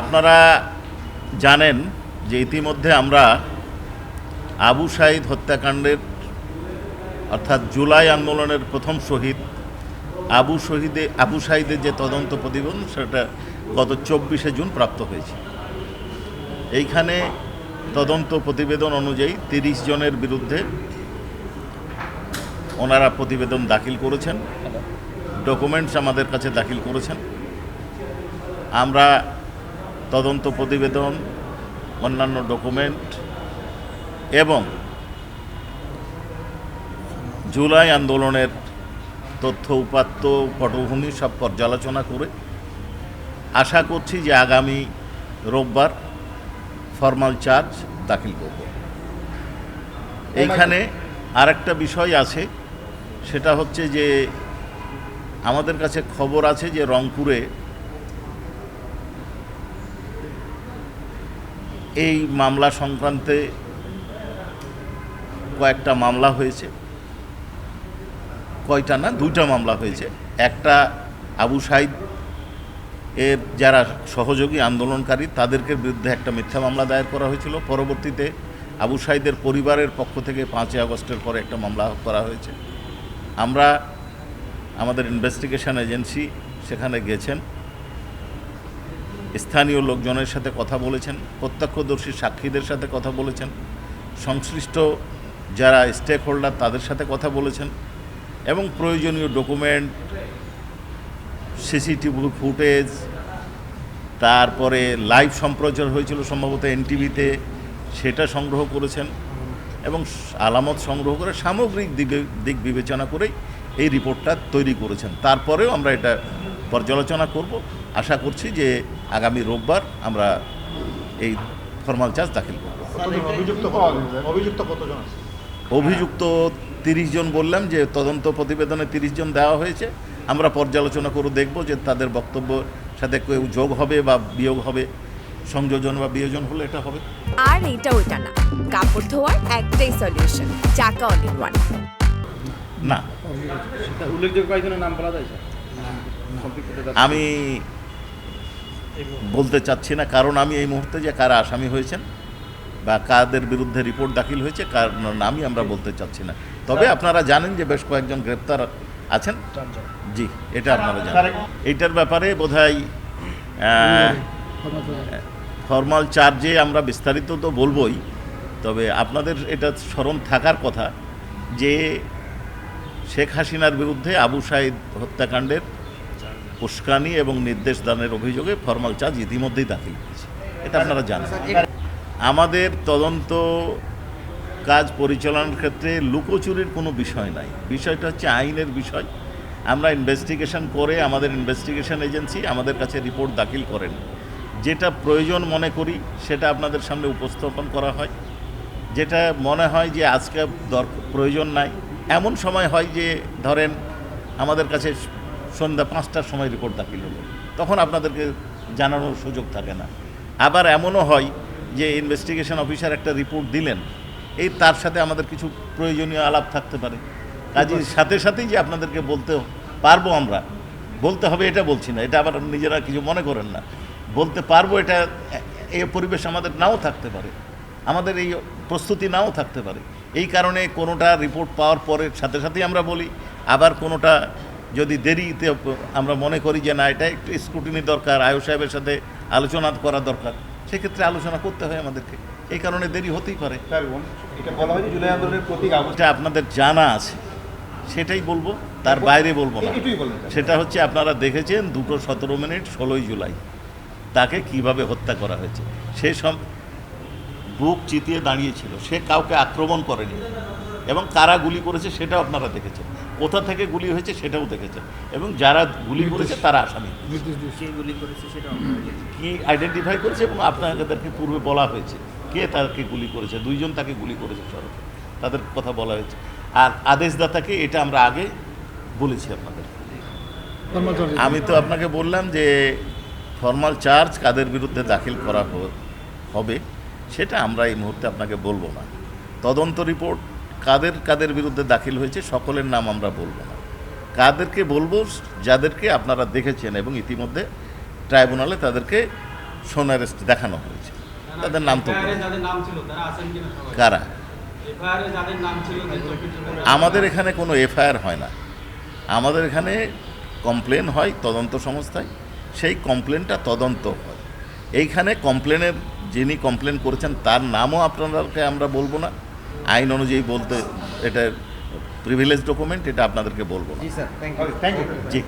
আপনারা জানেন যে ইতিমধ্যে আমরা আবু সাইদ হত্যাকাণ্ডের অর্থাৎ জুলাই আন্দোলনের প্রথম শহীদ আবু শহীদে আবু সাইদের যে তদন্ত প্রতিবেদন সেটা গত চব্বিশে জুন প্রাপ্ত হয়েছে। এইখানে তদন্ত প্রতিবেদন অনুযায়ী তিরিশ জনের বিরুদ্ধে ওনারা প্রতিবেদন দাখিল করেছেন। ডকুমেন্টস আমাদের কাছে দাখিল করেছেন। আমরা তদন্ত প্রতিবেদন, অন্যান্য ডকুমেন্ট এবং জুলাই আন্দোলনের তথ্য, উপাত্ত, পটভূমি সব পর্যালোচনা করে আশা করছি যে আগামী রোববার ফর্মাল চার্জ দাখিল করব। এইখানে আরেকটা বিষয় আছে, সেটা হচ্ছে যে আমাদের কাছে খবর আছে যে রংপুরে এই মামলা সংক্রান্তে কয়েকটা মামলা হয়েছে। কয়টা না? দুইটা মামলা হয়েছে। একটা আবু সাইদ এর যারা সহযোগী আন্দোলনকারী, তাদেরকে বিরুদ্ধে একটা মিথ্যা মামলা দায়ের করা হয়েছিল। পরবর্তীতে আবু সাইদের পরিবারের পক্ষ থেকে পাঁচই আগস্টের পরে একটা মামলা করা হয়েছে। আমরা আমাদের ইনভেস্টিগেশন এজেন্সি সেখানে গেছেন। স্থানীয় লোকজনের সাথে কথা বলেছেন, প্রত্যক্ষদর্শী সাক্ষীদের সাথে কথা বলেছেন, সংশ্লিষ্ট যারা স্টেক হোল্ডার তাদের সাথে কথা বলেছেন এবং প্রয়োজনীয় ডকুমেন্ট সিসিটিভি ফুটেজ তারপরে লাইভ সম্প্রচার হয়েছিল সম্ভবত এনটিভিতে সেটা সংগ্রহ করেছেন এবং আলামত সংগ্রহ করে সামগ্রিক দিকে বিবেচনা করেই এই রিপোর্টটা তৈরি করেছেন। তারপরেও আমরা এটা পর্যালোচনা করব। আশা করছি যে আগামী রোববার আমরা এই ফর্মাল চার্জ দাখিল করব। অভিযুক্ত কতজন অভিযুক্ত আছে? অভিযুক্ত তিরিশ জন বললাম যে তদন্ত প্রতিবেদনে তিরিশ জন দেওয়া হয়েছে। আমরা পর্যালোচনা করে দেখব যে তাদের বক্তব্য সাথে কেউ যোগ হবে বা বিয়োগ হবে সংযোজন বা বিয়োজন হলে এটা হবে। আর এটা ওইটা না। কাপড় ধোয়ার একটাই সলিউশন চাকা অল ইন ওয়ান না। উল্লেখযোগ্য কয়েকজনের নাম বলা যায় আমি বলতে চাচ্ছি না কারণ আমি এই মুহূর্তে যে কারা আসামি হয়েছেন বা কাদের বিরুদ্ধে রিপোর্ট দাখিল হয়েছে কার নামই আমরা বলতে চাচ্ছি না। তবে আপনারা জানেন যে বেশ কয়েকজন গ্রেপ্তার আছেন। জি এটা আপনারা জানেন। এইটার ব্যাপারে বোধহয় ফর্মাল চার্জে আমরা বিস্তারিত তো বলবই তবে আপনাদের এটা স্মরণ থাকার কথা যে শেখ হাসিনার বিরুদ্ধে আবু সাইদ হত্যাকাণ্ডের উস্কানি এবং নির্দেশ দানের অভিযোগে ফর্মাল চার্জ ইতিমধ্যেই দাখিল হয়েছে। এটা আপনারা জানেন। আমাদের তদন্ত কাজ পরিচালনার ক্ষেত্রে লুকোচুরির কোনো বিষয় নাই। বিষয়টা হচ্ছে আইনের বিষয়। আমরা ইনভেস্টিগেশন করে আমাদের ইনভেস্টিগেশন এজেন্সি আমাদের কাছে রিপোর্ট দাখিল করেন। যেটা প্রয়োজন মনে করি, সেটা আপনাদের সামনে উপস্থাপন করা হয়। যেটা মনে হয় যে আজকে দর প্রয়োজন নাই। এমন সময় হয় যে ধরেন আমাদের কাছে সন্ধ্যা পাঁচটার সময় রিপোর্ট দাখিল হলো। তখন আপনাদেরকে জানানোর সুযোগ থাকে না। আবার এমনও হয় যে ইনভেস্টিগেশন অফিসার একটা রিপোর্ট দিলেন এই তার সাথে আমাদের কিছু প্রয়োজনীয় আলাপ থাকতে পারে। কাজের সাথে সাথেই যে আপনাদেরকে বলতে পারব আমরা বলতে হবে এটা বলছি না এটা আবার নিজেরা কিছু মনে করেন না। বলতে পারব এটা এই পরিবেশ আমাদের নাও থাকতে পারে। আমাদের এই প্রস্তুতি নাও থাকতে পারে। এই কারণে কোনোটা রিপোর্ট পাওয়ার পরে সাথে সাথেই আমরা বলি আবার কোনোটা যদি দেরিতে আমরা মনে করি যে না এটা একটু স্ক্রুটিনি দরকার আয়ু সাহেবের সাথে আলোচনা করা দরকার সেক্ষেত্রে আলোচনা করতে হয় আমাদেরকে। এই কারণে দেরি হতেই পারে। এটা আপনাদের জানা আছে। সেটাই বলব তার বাইরে বলব না। সেটা হচ্ছে আপনারা দেখেছেন দুটো সতেরো মিনিট ষোলোই জুলাই। তাকে কীভাবে হত্যা করা হয়েছে। সে সব বুক চিতিয়ে দাঁড়িয়েছিল। সে কাউকে আক্রমণ করেনি। এবং কারা গুলি করেছে সেটাও আপনারা দেখেছেন। কোথা থেকে গুলি হয়েছে সেটাও দেখেছেন এবং যারা গুলি করেছে তারা আসামি। কে গুলি করেছে সেটা কি আইডেন্টিফাই করেছে এবং আপনাদেরকে পূর্বে বলা হয়েছে কে তাকে গুলি করেছে দুইজন তাকে গুলি করেছে সড়কে। তাদের কথা বলা হয়েছে। আর আদেশদাতাকে এটা আমরা আগে বলেছি আপনাদের। আমি তো আপনাকে বললাম যে ফর্মাল চার্জ কাদের বিরুদ্ধে দাখিল করা হ- হবে সেটা আমরা এই মুহূর্তে আপনাকে বলব না। তদন্ত রিপোর্ট কাদের কাদের বিরুদ্ধে দাখিল হয়েছে সকলের নাম আমরা বলব না। কাদেরকে বলব যাদেরকে আপনারা দেখেছেন এবং ইতিমধ্যে ট্রাইব্যুনালে তাদেরকে সোনারেস্ট দেখানো হয়েছে। তাদের নাম তো কারা? আমাদের এখানে কোনো এফআইআর হয় না। আমাদের এখানে কমপ্লেন হয় তদন্ত সংস্থায় সেই কমপ্লেনটা তদন্ত হয়। এইখানে কমপ্লেনের যিনি কমপ্লেন করেছেন তার নামও আপনাদেরকে আমরা বলব না। আইন অনুযায়ী বলতে এটা প্রিভিলেজ ডকুমেন্ট এটা আপনাদেরকে বলব জি স্যার থ্যাংক ইউ জি।